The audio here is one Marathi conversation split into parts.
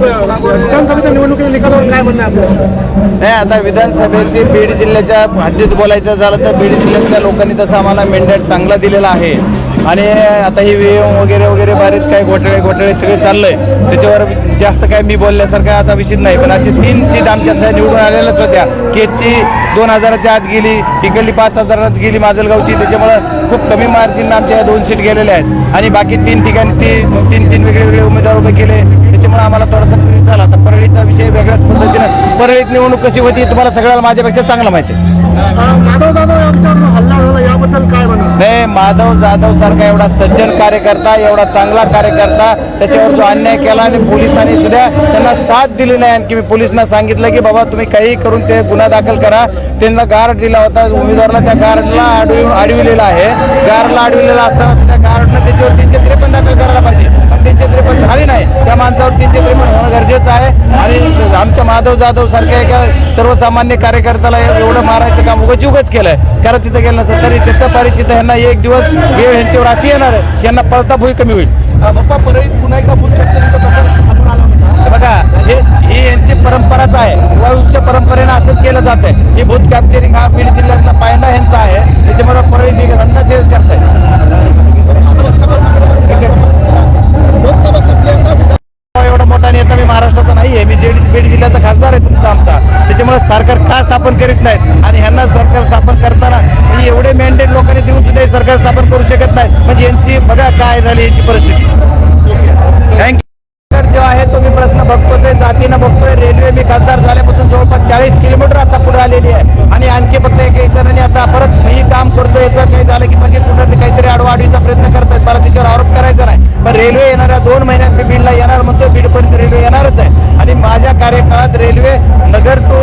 विधानसभेच्या निवडणुकीच्या निकालावर काय म्हणणं आपलं? नाही आता विधानसभेची बीड जिल्ह्याच्या हद्दीत बोलायचं झालं तर बीड जिल्ह्यातल्या लोकांनी तसं आम्हाला मेंडेट चांगला दिलेला आहे. आणि आता ही व्हीएम वगैरे वगैरे बरेच काही घोटाळे घोटाळे सगळे चाललंय. त्याच्यावर जास्त काय मी बोलल्यासारखं आता विषय नाही. पण आजची तीन सीट आमच्या निवडून आलेल्याच होत्या. केजची दोन हजाराच्या आत गेली इकडली पाच हजारात गेली माजलगावची. त्याच्यामुळं खूप कमी मार्जिन आमच्या दोन सीट गेलेल्या आहेत. आणि बाकी तीन ठिकाणी ती तीन तीन वेगळे वेगळे उमेदवार उभे केले. त्याच्यामुळे आम्हाला थोडासा झाला. आता परळीचा विषय वेगळ्याच पद्धतीनं. परळीत निवडणूक कशी होती तुम्हाला सगळ्याला माझ्यापेक्षा चांगलं माहिती माधव जाधव यांच्यावर हल्ला झाला याबद्दल काय म्हणणं? नाही माधव जाधव सारखा एवढा सज्जन कार्यकर्ता एवढा चांगला कार्यकर्ता त्याच्यावर जो अन्याय केला आणि पोलिसांनी सुद्धा त्यांना साथ दिली नाही. आणखी मी पोलिसांना सांगितलं की बाबा तुम्ही काही करून ते गुन्हा दाखल करा. त्यांना गार्ड दिला होता उमेदवाराला त्या गार्डला अडवून अडविलेला आहे. गार्डला अडविलेला असताना सुद्धा गार्डनं त्याच्यावर तीनशे त्रेपन्न दाखल करायला पाहिजे पण तीनशे त्रेपन्न झाली नाही त्या माणसावर तीनशे त्रेपन्न होणं गरजेचं आहे आणि स- आमच्या माधव जाधव सारख्या एका सर्वसामान्य कार्यकर्त्याला एवढं मारायचं काम उगाच उगाच केलंय. कारण तिथं गेलं नसतं तरी त्याचा परिचित ह्यांना एक दिवस वेळ ह्यांच्यावर अशी येणार आहे यांना पळता भुई कमी होईल. बाप्पा परळीत पुन्हा होता. हे बघा हे ही यांची परंपराच आहे. वंश परंपरेनं असंच केलं जातंय. ही भूत कॅप्चरिंग हा बीड जिल्ह्यातला पायंडा ह्यांचा आहे. खासदार आहे तुमचा आमचा. त्याच्यामुळे सरकार का स्थापन करीत नाहीत? आणि ह्यांना सरकार स्थापन करताना म्हणजे एवढे मॅन्डेट लोकांनी देऊन सुद्धा हे सरकार स्थापन करू शकत नाही म्हणजे यांची बघा काय झाली यांची परिस्थिती. थँक्यू जो आहे तो मी प्रश्न बघतोय जातीनं बघतोय. रेल्वे मी खासदार झाल्यापासून जवळपास चाळीस किलोमीटर आता पुढे आलेली आहे. आणि आणखी फक्त एक जणांनी आता परत मी काम करतोय. याचं काही झालं की म्हणजे कुठं काहीतरी आडवाडीचा प्रयत्न करतायत मला त्याच्यावर आरोप करायचा नाही. पण रेल्वे येणाऱ्या दोन महिन्यात मी बीडला येणार म्हणतो बीडपर्यंत रेल्वे येणारच आहे. कार्यकाळात railway Nagar to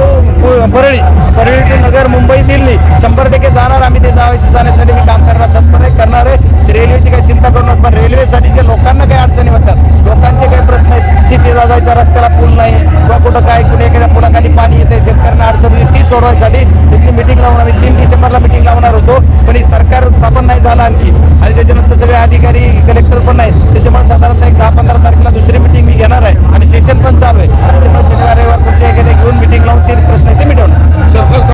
Parli Parli to Nagar Mumbai Delhi शंभर टक्के जाणार. आम्ही ते जावायचे जाण्यासाठी मी काम करणार तत्पर आहे करणार आहे. रेल्वेची काही चिंता करू नका पण रेल्वेसाठी जे लोकांना काही अडचणी होतात लोकांचे काही प्रश्न आहेत सिटीला जायचा रस्त्याला पूल नाही किंवा कुठं काय कुठे एखाद्या पुलाखाली पाणी येते शेतकऱ्यांना अडचण ती सोडवायसाठी तिथली मिटिंग लावून आम्ही. तीन डिसेंबरला मिटिंग लावणार होतो पण ही सरकार स्थापन नाही झालं आणखी. आणि त्याच्यानंतर सगळे अधिकारी कलेक्टर